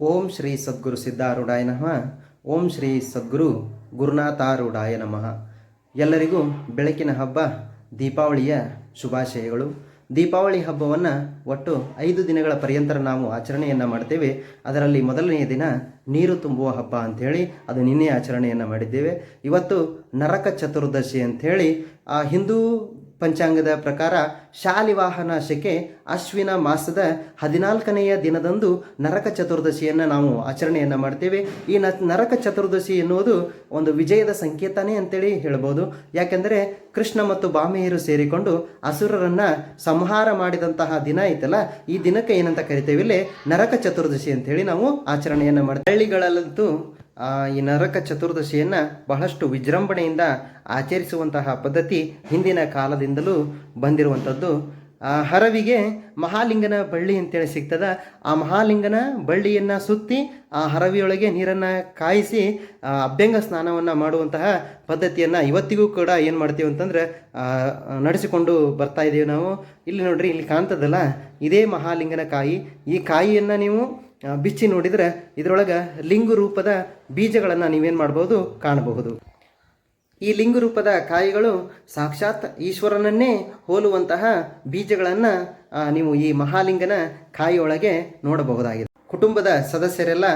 ಓಂ ಶ್ರೀ ಸದ್ಗುರು ಸಿದ್ಧಾರೂಢಾಯ ನಮಃ. ಓಂ ಶ್ರೀ ಸದ್ಗುರು ಗುರುನಾಥಾರೂಢಾಯ ನಮಃ. ಎಲ್ಲರಿಗೂ ಬೆಳಕಿನ ಹಬ್ಬ, ದೀಪಾವಳಿಯ ಶುಭಾಶಯಗಳು. ದೀಪಾವಳಿ ಹಬ್ಬವನ್ನು ಒಟ್ಟು ಐದು ದಿನಗಳ ಪರ್ಯಂತರ ನಾವು ಆಚರಣೆಯನ್ನು ಮಾಡ್ತೇವೆ. ಅದರಲ್ಲಿ ಮೊದಲನೆಯ ದಿನ ನೀರು ತುಂಬುವ ಹಬ್ಬ ಅಂಥೇಳಿ ಅದು ನಿನ್ನೆ ಆಚರಣೆಯನ್ನು ಮಾಡಿದ್ದೇವೆ. ಇವತ್ತು ನರಕ ಚತುರ್ದಶಿ ಅಂಥೇಳಿ ಆ ಹಿಂದೂ ಪಂಚಾಂಗದ ಪ್ರಕಾರ ಶಾಲಿವಾಹನ ಶಕೆ ಅಶ್ವಿನ ಮಾಸದ ಹದಿನಾಲ್ಕನೆಯ ದಿನದಂದು ನರಕ ಚತುರ್ದಶಿಯನ್ನು ನಾವು ಆಚರಣೆಯನ್ನು ಮಾಡ್ತೇವೆ. ಈ ನರಕ ಚತುರ್ದಶಿ ಎನ್ನುವುದು ಒಂದು ವಿಜಯದ ಸಂಕೇತನೇ ಅಂತೇಳಿ ಹೇಳ್ಬೋದು. ಯಾಕೆಂದರೆ ಕೃಷ್ಣ ಮತ್ತು ಬಾಮೆಯರು ಸೇರಿಕೊಂಡು ಅಸುರರನ್ನು ಸಂಹಾರ ಮಾಡಿದಂತಹ ದಿನ ಐತಲ್ಲ, ಈ ದಿನಕ್ಕೆ ಏನಂತ ಕರಿತೇವೆ ಇಲ್ಲಿ ನರಕ ಚತುರ್ದಶಿ ಅಂತೇಳಿ ನಾವು ಆಚರಣೆಯನ್ನು ಮಾಡ್ತೇವೆ. ಹಳ್ಳಿಗಳಲ್ಲಂತೂ ಈ ನರಕ ಚತುರ್ದಶಿಯನ್ನು ಬಹಳಷ್ಟು ವಿಜೃಂಭಣೆಯಿಂದ ಆಚರಿಸುವಂತಹ ಪದ್ಧತಿ ಹಿಂದಿನ ಕಾಲದಿಂದಲೂ ಬಂದಿರುವಂಥದ್ದು. ಹರವಿಗೆ ಮಹಾಲಿಂಗನ ಬಳ್ಳಿ ಅಂತೇಳಿ ಸಿಗ್ತದ. ಆ ಮಹಾಲಿಂಗನ ಬಳ್ಳಿಯನ್ನು ಸುತ್ತಿ ಆ ಹರವಿಯೊಳಗೆ ನೀರನ್ನು ಕಾಯಿಸಿ ಅಭ್ಯಂಗ ಸ್ನಾನವನ್ನು ಮಾಡುವಂತಹ ಪದ್ಧತಿಯನ್ನು ಇವತ್ತಿಗೂ ಕೂಡ ಏನು ಮಾಡ್ತೀವಿ ಅಂತಂದರೆ ನಡೆಸಿಕೊಂಡು ಬರ್ತಾ ಇದ್ದೀವಿ ನಾವು. ಇಲ್ಲಿ ನೋಡ್ರಿ, ಇಲ್ಲಿ ಕಾಣ್ತದಲ್ಲ, ಇದೇ ಮಹಾಲಿಂಗನ ಕಾಯಿ. ಈ ಕಾಯಿಯನ್ನು ನೀವು ಬಿಚ್ಚಿ ನೋಡಿದರೆ ಇದರೊಳಗೆ ಲಿಂಗು ರೂಪದ ಬೀಜಗಳನ್ನು ನೀವೇನು ಮಾಡ್ಬೋದು ಕಾಣಬಹುದು. ಈ ಲಿಂಗು ರೂಪದ ಕಾಯಿಗಳು ಸಾಕ್ಷಾತ್ ಈಶ್ವರನನ್ನೇ ಹೋಲುವಂತಹ ಬೀಜಗಳನ್ನು ನೀವು ಈ ಮಹಾಲಿಂಗನ ಕಾಯಿಯೊಳಗೆ ನೋಡಬಹುದಾಗಿದೆ. ಕುಟುಂಬದ ಸದಸ್ಯರೆಲ್ಲ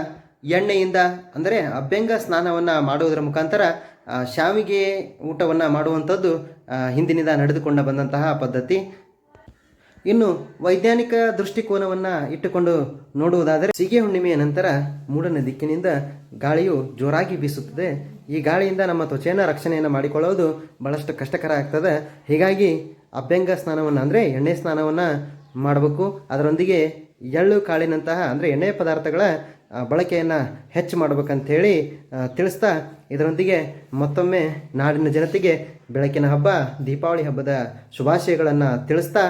ಎಣ್ಣೆಯಿಂದ, ಅಂದರೆ ಅಭ್ಯಂಗ ಸ್ನಾನವನ್ನು ಮಾಡುವುದರ ಮುಖಾಂತರ ಶಾವಿಗೆ ಊಟವನ್ನು ಮಾಡುವಂಥದ್ದು ಹಿಂದಿನಿಂದ ನಡೆದುಕೊಂಡು ಬಂದಂತಹ ಪದ್ಧತಿ. ಇನ್ನು ವೈಜ್ಞಾನಿಕ ದೃಷ್ಟಿಕೋನವನ್ನು ಇಟ್ಟುಕೊಂಡು ನೋಡುವುದಾದರೆ ಸಿಗೆ ಹುಣ್ಣಿಮೆಯ ನಂತರ ಮೂಡನ ದಿಕ್ಕಿನಿಂದ ಗಾಳಿಯು ಜೋರಾಗಿ ಬೀಸುತ್ತದೆ. ಈ ಗಾಳಿಯಿಂದ ನಮ್ಮ ತ್ವಚೆಯನ್ನು ರಕ್ಷಣೆಯನ್ನು ಮಾಡಿಕೊಳ್ಳೋದು ಬಹಳಷ್ಟು ಕಷ್ಟಕರ ಆಗ್ತದೆ. ಹೀಗಾಗಿ ಅಭ್ಯಂಗ ಸ್ನಾನವನ್ನು ಅಂದರೆ ಎಣ್ಣೆ ಸ್ನಾನವನ್ನು ಮಾಡಬೇಕು. ಅದರೊಂದಿಗೆ ಎಳ್ಳು ಕಾಳಿನಂತಹ ಅಂದರೆ ಎಣ್ಣೆ ಪದಾರ್ಥಗಳ ಬಳಕೆಯನ್ನು ಹೆಚ್ಚು ಮಾಡ್ಬೇಕಂಥೇಳಿ ತಿಳಿಸ್ತಾ ಇದರೊಂದಿಗೆ ಮತ್ತೊಮ್ಮೆ ನಾಡಿನ ಜನತೆಗೆ ಬೆಳಕಿನ ಹಬ್ಬ, ದೀಪಾವಳಿ ಹಬ್ಬದ ಶುಭಾಶಯಗಳನ್ನು ತಿಳಿಸ್ತಾ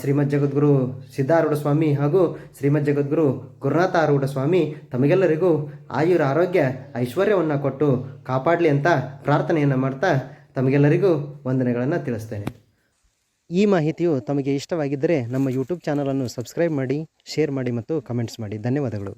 ಶ್ರೀಮದ್ ಜಗದ್ಗುರು ಸಿದ್ಧಾರೂಢ ಸ್ವಾಮಿ ಹಾಗೂ ಶ್ರೀಮದ್ ಜಗದ್ಗುರು ಗುರುನಾಥ ಆರೂಢ ಸ್ವಾಮಿ ತಮಗೆಲ್ಲರಿಗೂ ಆಯುರ ಆರೋಗ್ಯ, ಐಶ್ವರ್ಯವನ್ನು ಕೊಟ್ಟು ಕಾಪಾಡಲಿ ಅಂತ ಪ್ರಾರ್ಥನೆಯನ್ನು ಮಾಡ್ತಾ ತಮಗೆಲ್ಲರಿಗೂ ವಂದನೆಗಳನ್ನು ತಿಳಿಸ್ತೇನೆ. ಈ ಮಾಹಿತಿಯು ತಮಗೆ ಇಷ್ಟವಾಗಿದ್ದರೆ ನಮ್ಮ ಯೂಟ್ಯೂಬ್ ಚಾನಲನ್ನು ಸಬ್ಸ್ಕ್ರೈಬ್ ಮಾಡಿ, ಶೇರ್ ಮಾಡಿ ಮತ್ತು ಕಮೆಂಟ್ಸ್ ಮಾಡಿ. ಧನ್ಯವಾದಗಳು.